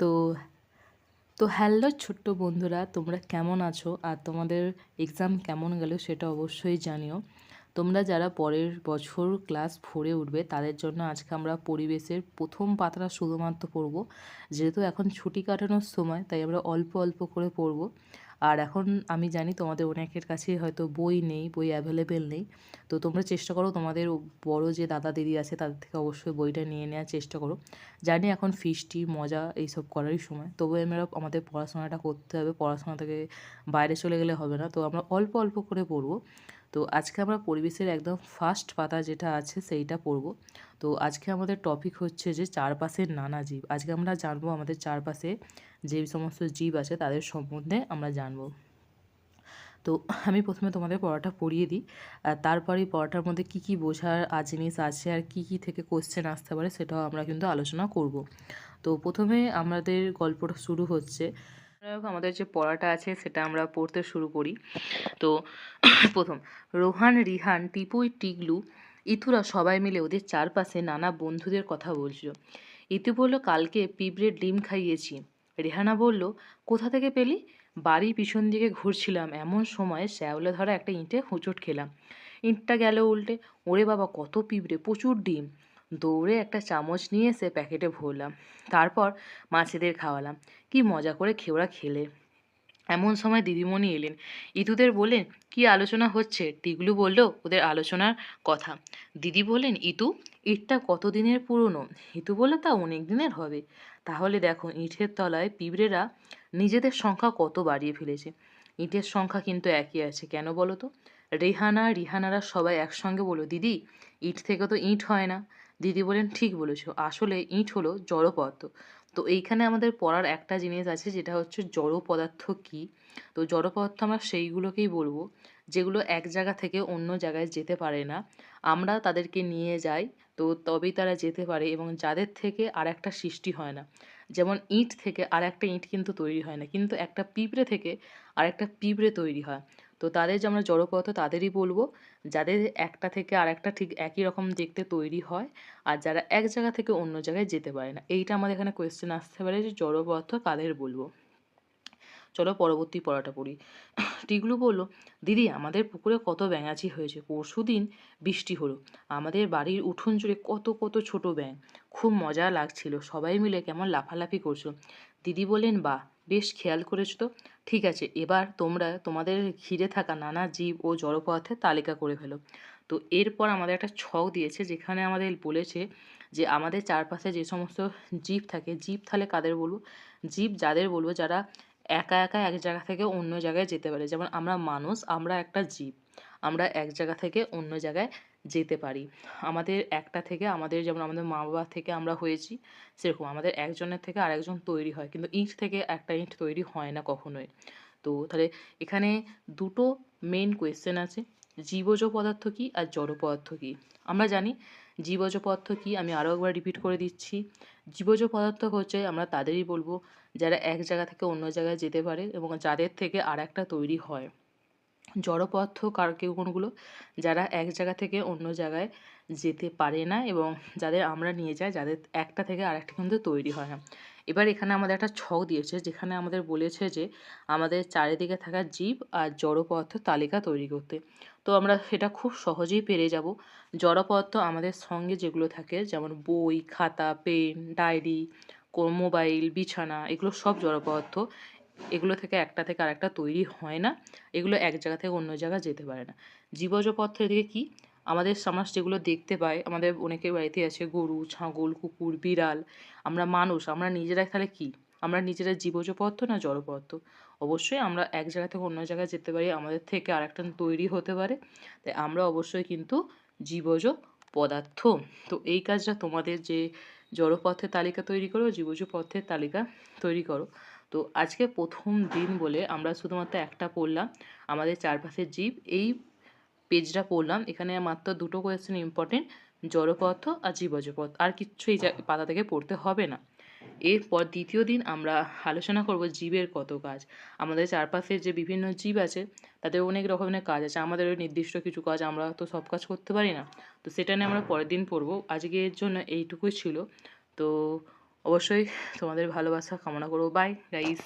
তো তো হ্যালো ছোট্ট বন্ধুরা, তোমরা কেমন আছো? আর তোমাদের এক্সাম কেমন গেল সেটা অবশ্যই জানিও। তোমরা যারা পরের বছর ক্লাস ফোরে উঠবে, তাদের জন্য আজকে আমরা পরিবেশের প্রথম পাতাটা শুধুমাত্র পড়ব। যেহেতু এখন ছুটি কাটানোর সময়, তাই আমরা অল্প অল্প করে পড়ব। আর এখন আমি জানি তোমাদের অনেকের কাছে হয়তো বই নেই, বই অ্যাভেলেবেল নেই। তো তোমরা চেষ্টা করো তোমাদের বড় যে দাদা দিদি আছে তাদের থেকে অবশ্যই বইটা নিয়ে নেওয়ার চেষ্টা করো। জানি এখন ফিস্টি, মজা এইসব করারই সময়। তবু আমরা আমাদের পড়াশোনাটা করতে হবে। পড়াশোনা থেকে বাইরে চলে গেলে হবে না। তো আমরা অল্প অল্প করে পড়ব। তো আজকে আমরা পরিবেশের একদম ফার্স্ট পাতা যেটা আছে সেইটা পড়ব। তো আজকে আমাদের টপিক হচ্ছে যে চারপাশের নানা জীব। আজকে আমরা জানব আমাদের চারপাশে যে সমস্ত জীব আছে তাদের সম্বন্ধে আমরা জানব। তো আমি প্রথমে তোমাদের পড়াটা পড়িয়ে দিই। আর তারপরে পড়াটার মধ্যে কী কী বোঝার জিনিস আছে আর কী কী থেকে কোশ্চেন আসতে পারে সেটাও আমরা কিন্তু আলোচনা করব। তো প্রথমে আমাদের গল্পটা শুরু হচ্ছে আমাদের যে পড়াটা আছে সেটা আমরা পড়তে শুরু করি। তো প্রথম, রোহান, রিহান টিপুই টিগলু ইতুরা সবাই মিলে ওদের চারপাশে নানা বন্ধুদের কথা বলছিল। ইতু বলল, কালকে পিঁপড়ের ডিম খাইয়েছি। রেহানা বলল, কোথা থেকে পেলি? বাড়ির পিছন দিকে ঘুরছিলাম। এমন সময় শ্যাওলা ধরা একটা ইঁটে হুঁচট খেলাম। ইঁটটা গেল উল্টে। ওরে বাবা, কত পিঁপড়ে, প্রচুর ডিম। দৌড়ে একটা চামচ নিয়ে এসে প্যাকেটে ভরলাম। তারপর মাছেদের খাওয়ালাম। কি মজা করে খেওরা খেলে। এমন সময় দিদিমণি এলেন। ইতুদের বললেন, কি আলোচনা হচ্ছে? টিগলু বলল, ওদের আলোচনার কথা। দিদি বললেন, ইতু, ইটটা কতদিনের পুরনো? ইতু বলল, তা অনেক দিনের হবে। তাহলে দেখো, ইটের তলায় পিঁপড়েরা নিজেদের সংখ্যা কত বাড়িয়ে ফেলেছে। ইটের সংখ্যা কিন্তু একই আছে। কেন বলো তো? রেহানা রিহানারা সবাই একসঙ্গে বলো দিদি, ইট থেকে তো ইট হয় না। দিদি বলেন, ঠিক বলেছ। আসলে ইট হলো জড় পদার্থ। তো এইখানে আমাদের পড়ার একটা জিনিস আছে, যেটা হচ্ছে জড় পদার্থ কী? তো জড় পদার্থ আমরা সেইগুলোকেই বলব, যেগুলো এক জায়গা থেকে অন্য জায়গায় যেতে পারে না। আমরা তাদেরকে নিয়ে যাই, তো তবেই তারা যেতে পারে এবং যাদের থেকে আর একটা সৃষ্টি হয় না। যেমন ইঁট থেকে আর একটা ইঁট কিন্তু তৈরি হয় না, কিন্তু একটা পিঁপড়ে থেকে আর একটা পিঁপড়ে তৈরি হয়। তো তাদের যে আমরা জড় পদার্থ তাদেরই বলব। যাদের একটা থেকে আর একটা ঠিক একই রকম দেখতে তৈরি হয় আর যারা এক জায়গা থেকে অন্য জায়গায় যেতে পারে না। এইটা আমাদের এখানে কোয়েশ্চেন আসতে পারে যে জড় পদার্থ কাদের বলব? চলো পরবর্তী পড়াটা পড়ি। টিগলু বলল, দিদি, আমাদের পুকুরে কত ব্যাঙাচি হয়েছে। পরশু দিন বৃষ্টি হলো। আমাদের বাড়ির উঠোন জুড়ে কত কত ছোট ব্যাঙ। খুব মজা লাগছিল। সবাই মিলে কেমন লাফালাফি করছ। দিদি বললেন বা বেশ খেয়াল করেছ তো? ঠিক আছে, এবার তোমরা, তোমাদের ঘিরে থাকা নানা জীব ও জড়পদার্থের তালিকা করে ফেলো। তো এরপর আমাদের একটা ছক দিয়েছে, যেখানে আমাদের বলেছে যে আমাদের চারপাশে যে সমস্ত জীব থাকে, জীব তাহলে কাদের বলব? জীব যাদের বলব? যারা একা একা এক জায়গা থেকে অন্য জায়গায় যেতে পারে। যেমন আমরা মানুষ, আমরা একটা জীব। আমরা এক জায়গা থেকে অন্য জায়গায় যেতে পারি। আমাদের একটা থেকে আমাদের যেমন আমাদের মা বাবা থেকে আমরা হয়েছি, সেরকম আমাদের একজনের থেকে আরেকজন তৈরি হয়, কিন্তু ইট থেকে একটা ইট তৈরি হয় না কখনোই। তো তাহলে এখানে দুটো মেন কোয়েশ্চেন আছে, জীবজ পদার্থ কী আর জড় পদার্থ কী? আমরা জানি জীবজ পদার্থ কী, আমি আরও একবার রিপিট করে দিচ্ছি। জীবজ পদার্থ হচ্ছে আমরা তাদেরই বলব, যারা এক জায়গা থেকে অন্য জায়গায় যেতে পারে এবং যাদের থেকে আর একটা তৈরি হয়। জড় পদার্থ কার কেউ কোনগুলো যারা এক জায়গা থেকে অন্য জায়গায় যেতে পারে না এবং যাদের আমরা নিয়ে যাই, যাদের একটা থেকে আরেকটা কিন্তু তৈরি হয় না। এবার এখানে আমাদের একটা ছক দিয়েছে, যেখানে আমাদের বলেছে যে আমাদের চারিদিকে থাকা জীব আর জড় পদার্থ তালিকা তৈরি করতে। তো আমরা সেটা খুব সহজেই পেরে যাব। জড় পদার্থ আমাদের সঙ্গে যেগুলো থাকে, যেমন বই, খাতা, পেন, ডায়েরি মোবাইল, বিছানা, এগুলো সব জড় পদার্থ এগুলো থেকে একটা থেকে আরেকটা তৈরি হয় না। এগুলো এক জায়গা থেকে অন্য জায়গায় যেতে পারে না। জীবজ এদিকে কী? আমাদের সমাজ যেগুলো দেখতে পাই আমাদের অনেকের বাড়িতে আছে গরু, ছাগল, কুকুর, বিড়াল। আমরা মানুষ, আমরা নিজেরাই তাহলে কী? আমরা নিজেরা জীবজ পদার্থ না জড় পদার্থ অবশ্যই আমরা এক জায়গা থেকে অন্য জায়গায় যেতে পারি, আমাদের থেকে আরেকটা তৈরি হতে পারে। তাই আমরা অবশ্যই কিন্তু জীবজ পদার্থ। তো এই কাজটা তোমাদের যে জড়পথের তালিকা তৈরি করো, জীবজ পথের তালিকা তৈরি করো। তো আজকে প্রথম দিন বলে আমরা শুধুমাত্র একটা পড়লাম আমাদের চারপাশের জীব এই পেজটা পড়লাম। এখানে মাত্র দুটো কোয়েশ্চেন ইম্পর্টেন্ট জড়পথ আর জীবজপথ। আর কিচ্ছু এই পাতা থেকে পড়তে হবে না। এরপর দ্বিতীয় দিন আমরা আলোচনা করব জীবের কত কাজ। আমাদের চারপাশের যে বিভিন্ন জীব আছে তাদের অনেক রকমের কাজ আছে। আমাদের নির্দিষ্ট কিছু কাজ আমরা তো সব কাজ করতে পারি না। তো সেটা নিয়ে আমরা পরের দিন পড়ব। আজকের জন্য এইটুকুই ছিল। তো অবশ্যই তোমাদের ভালোবাসা কামনা করব। Bye guys